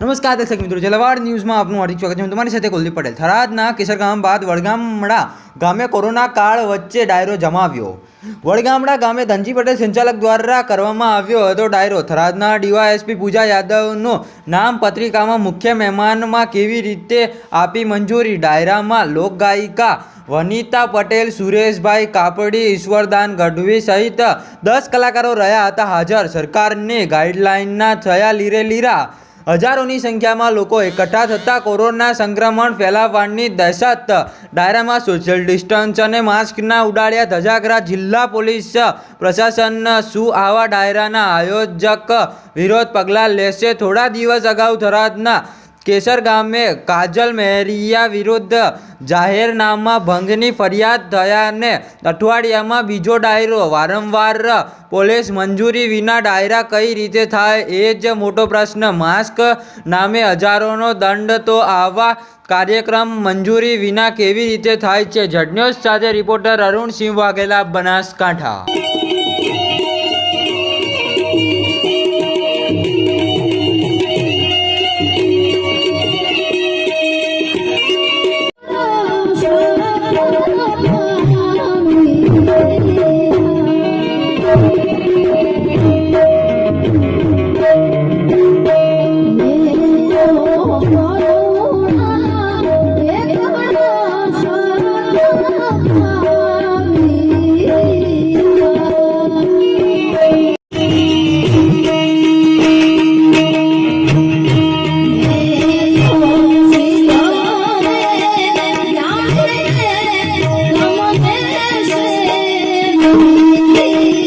નમસ્કાર દર્શક મિત્રો, જલવાડ ન્યૂઝમાં આપનું હાર્દિક સ્વાગત છે. હું તમારી સાથે કુલદીપ પટેલ. થરાદના કેસરગામ બાદ વડગામડા ગામે કોરોના કાળ વચ્ચે ડાયરો જમાવ્યો. વડગામડા ગામે ધનજી પટેલ સંચાલક દ્વારા કરવામાં આવ્યો હતો ડાયરો. થરાદના ડીવાયએસપી પૂજા યાદવનો નામ પત્રિકામાં મુખ્ય મહેમાનમાં કેવી રીતે આપી મંજૂરી? ડાયરામાં લોકગાયિકા વનિતા પટેલ, સુરેશભાઈ કાપડી, ઈશ્વરદાન ગઢવી સહિત દસ કલાકારો રહ્યા હતા હાજર. સરકારની ગાઈડલાઇનના થયા લીરે લીરા હજારોની સંખ્યામાં લોકો એકઠા થતાં કોરોના સંક્રમણ ફેલાવવાની દહેશત. ડાયરામાં સોશિયલ ડિસ્ટન્સ અને માસ્કના ઉડાડ્યા ધજાગરા જિલ્લા પોલીસ પ્રશાસન શું આવા ડાયરાના આયોજક વિરોધ પગલાં લેશે? થોડા દિવસ અગાઉ થરાદના કેસર ગામે કાજલ મહેરિયા વિરુદ્ધ જાહેરનામા ભંગની ફરિયાદ થયાને અઠવાડિયામાં બીજો ડાયરો. વારંવાર પોલીસ મંજૂરી વિના ડાયરા કઈ રીતે થાય એ જ મોટો પ્રશ્ન. માસ્ક નામે હજારોનો દંડ તો આવા કાર્યક્રમ મંજૂરી વિના કેવી રીતે થાય છે? જડન્યુઝ સાથે રિપોર્ટર અરુણ સિંહ વાઘેલા બનાસકાંઠા. you.